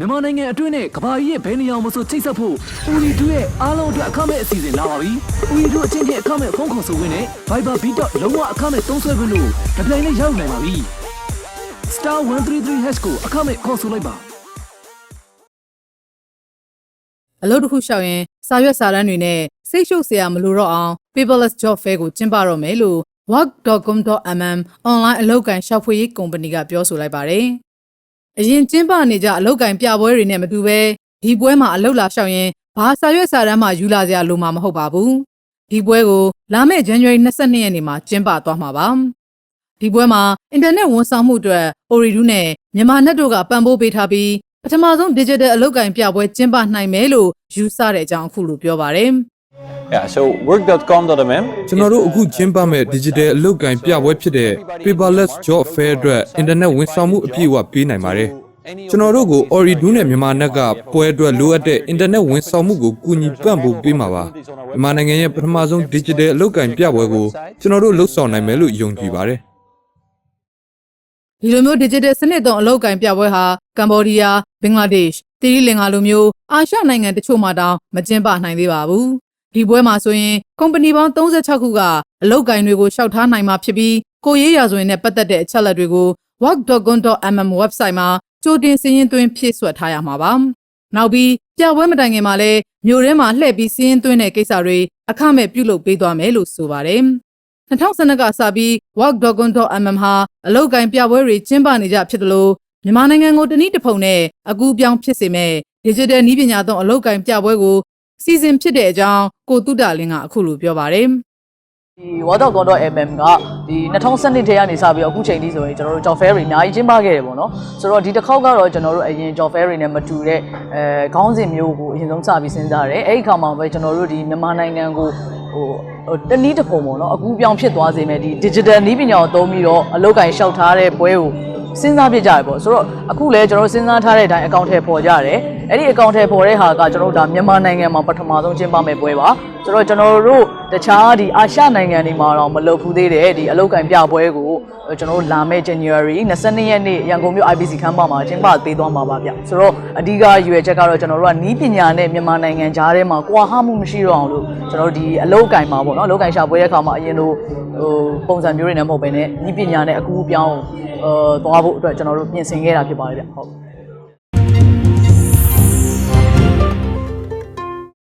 မြန်မာနိုင်ငံအတွင်းနဲ့ကမ္ဘာကြီးရဲ့ဘယ်နေရာမှာမဆိုချိတ်ဆက်ဖို့ဦးရီတို့ရဲ့အားလုံးအတွက်အခမဲ့အစီအစဉ်လာပါပြီ။ဦးရီတို့အချင်းချင်းအခမဲ့ဖုန်းခေါ်ဆိုခွင့်နဲ့ Viber Beat လုံးဝအခမဲ့သုံးစွဲခွင့်လို့ဒီပြိုင်နဲ့ရောက်နိုင်ပါပြီ။ Star 133 hash ကိုအခမဲ့ခေါ်ဆိုလိုက်ပါအလုပ်တစ်ခုရှောက်ရင်စာရွက်စာတမ်းတွေနဲ့စိတ်ရှုပ်စရာမလိုတော့အောင် paperless job fair ကိုကျင်းပတော့မယ်လို့ work.com.mm online အလုပ်ကိုင်ရှောက်ဖွေရေးကုမ္ပဏီကပြောဆိုလိုက်ပါတယ်။ အရင်ကျင်းပနေကြအလုပ်ကိုင်ပြပွဲတွေနဲ့မတူဘဲဒီပွဲမှာအလုပ်လာရှောက်ရင်ဘာစာရွက်စာတမ်းမှယူလာစရာလိုမှာမဟုတ်ပါဘူး။ဒီပွဲကိုလာမယ့် January 22ရက်နေ့မှာကျင်းပသွားမှာပါ။ဒီပွဲမှာအင်တာနက်ဝန်ဆောင်မှုအတွက် Ooredoo နဲ့မြန်မာ net တို့ကပံ့ပိုးပေးထားပြီးပထမဆုံး digital အလုပ်ကိုင်ပြပွဲကျင်းပနိုင်မယ်လို့ယူဆတဲ့အကြောင်းအခုလိုပြောပါတယ်။ Yeah, so work.com.mm ကျွန်တော်တို့အခုကျင်းပမဲ့ digital အလုပ်ကိုင်ပြပွဲဖြစ်တဲ့ paperless job fair အတွက် internet ဝန်ဆောင်မှုအပြည့်အဝပေးနိုင်ပါတယ်။ကျွန်တော်တို့ကို Ooredoo နဲ့မြန်မာနက်ကပွဲအတွက်လိုအပ်တဲ့ internet ဝန်ဆောင်မှုကိုကူညီပံ့ပိုးပေးမှာပါ။မြန်မာနိုင်ငံရဲ့ပထမဆုံး digital အလုပ်ကိုင်ပြပွဲကိုကျွန်တော်တို့လှုပ်ဆောင်နိုင်မယ်လို့ယုံကြည်ပါတယ်။ဒီလိုမျိုး digital စနစ်သုံးအလုပ်ကိုင်ပြပွဲဟာကမ္ဘောဒီးယား၊ဘင်္ဂလားဒေ့ရှ်၊တီရီလင်္ကာလိုမျိုးအာရှနိုင်ငံတချို့မှာတောင်မကျင်းပနိုင်သေးပါဘူး။ ဒီပွဲမှာဆိုရင်ကုမ္ပဏီပေါင်း36ခုကအလုပ်ကိုင်တွေကိုရှောက်ထားနိုင်မှာဖြစ်ပြီးကိုရေးရာဇဝင်နဲ့ပတ်သက်တဲ့အချက်အလက်တွေကို work.com.mm website မှာကြိုတင်စည်ရင်းသွင်းဖြည့်စွက်ထားရမှာပါ။နောက်ပြီးပြပွဲမတိုင်ခင်မှာလည်းမြို့ထဲမှာလှည့်ပြီးစည်ရင်းသွင်းတဲ့ကိစ္စတွေအခမဲ့ပြုလုပ်ပေးသွားမယ်လို့ဆိုပါတယ်။2012ကစပြီး work.com.mm ဟာအလုတ်ကင်ပြပွဲတွေကျင်းပနေကြဖြစ်တယ်လို့မြန်မာနိုင်ငံကိုတနည်းတစ်ဖုံနဲ့အကူပြောင်းဖြစ်စေမဲ့ digital နည်းပညာသုံးအလုတ်ကင်ပြပွဲကို စီစဉ်ဖြစ်တဲ့အကြောင်းကိုတုဒလင်းကအခုလိုပြောပါတယ်ဒီ water.mm ကဒီ2012ထဲကနေစပြီးတော့အခုချိန်ထိဆိုရင်ကျွန်တော်တို့ job fair တွေအများကြီးကျင်းပခဲ့တယ်ပေါ့နော်ဆိုတော့ဒီတစ်ခေါက်ကတော့ကျွန်တော်တို့အရင် job fair တွေနဲ့မတူတဲ့အဲခေါင်းစဉ်မျိုးကိုအရင်ဆုံးစပြီးစဉ်းစားတယ်အဲ့ဒီခါမှာပဲကျွန်တော်တို့ဒီမြန်မာနိုင်ငံကိုဟိုဟိုတနည်းတစ်ပုံပေါ့နော်အခုပြောင်းဖြစ်သွားစေမယ်ဒီ digital နည်းပညာကိုသုံးပြီးတော့အလုပ်ကိုင်လျှောက်ထားတဲ့ပွဲကို စဉ်းစားပြကြရပေါ့ဆိုတော့အခုလဲကျွန်တော်တို့စဉ်းစားထားတဲ့အတိုင်းအကောင့်ထဲပေါ်ကြတယ်အဲ့ဒီအကောင့်ထဲပေါ်တဲ့ဟာကကျွန်တော်တို့ဒါမြန်မာနိုင်ငံမှာပထမဆုံးကျင်းပမဲ့ပွဲပါဆိုတော့ကျွန်တော်တို့ တခြားဒီအာရှနိုင်ငံတွေမှာတော့မလုပ်ဘူးသေးတဲ့ဒီအလုတ်ကင်ပြပွဲကိုကျွန်တော်တို့လာမယ့် January 22ရက်နေ့ရန်ကုန်မြို့ IBC ခန်းမမှာကျင်းပပေးသွားမှာပါဗျဆိုတော့အဓိကရွယ်ချက်ကတော့ကျွန်တော်တို့ကနီးပညာနဲ့မြန်မာနိုင်ငံကြားထဲမှာကွာဟမှုမရှိတော့အောင်လို့ကျွန်တော်တို့ဒီအလုတ်ကင်မှာပေါ့နော်အလုတ်ကင်ရှာပွဲရဲ့အခါမှာအရင်လိုဟိုပုံစံမျိုးတွေနဲ့မဟုတ်ဘဲနဲ့နီးပညာနဲ့အကူအပြောင်းဟိုသွားဖို့အတွက်ကျွန်တော်တို့ပြင်ဆင်ခဲ့တာဖြစ်ပါတယ်ဗျဟုတ်